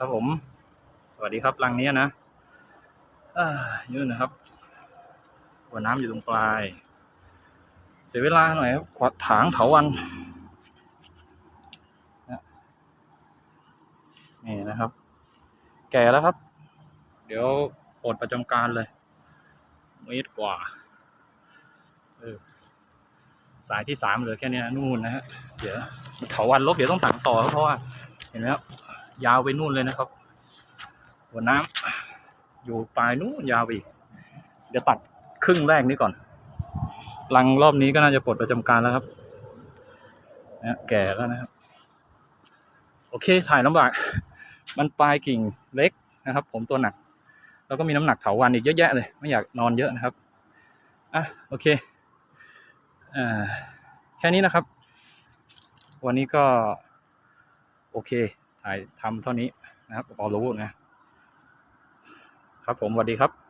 ครับผม สวัสดีครับรังนี้นะอ่ายืนนะครับ หัวน้ำอยู่ตรงปลาย เสียเวลาหน่อยครับขวาถางเถาวันนี่นะครับ แก่แล้วครับ เดี๋ยวปลดประจำการเลยเมตรกว่าเออสายที่สามเหลือแค่นี้นู่นนะฮะเดี๋ยวเถาวันลบเดี๋ยวต้องถางต่อครับเพราะว่า เห็นไหมครับ ยาวไปนู่นเลยนะครับ หัวน้ำอยู่ปลายนู่นยาวไปอีก เดี๋ยวตัดครึ่งแรกนี้ก่อน ลังรอบนี้ก็น่าจะปลดประจำการแล้วครับนะแก่แล้วนะครับ โอเคถ่ายลำบาก มันปลายกิ่งเล็กนะครับ ผมตัวหนัก แล้วก็มีน้ำหนักเถาวันอีกเยอะแยะเลย ไม่อยากนอนเยอะนะครับอะโอเคอ่าแค่นี้นะครับ วันนี้ก็ โอเค ถ่ายทำเท่านี้นะครับพอรู้นะครับผมสวัสดีครับ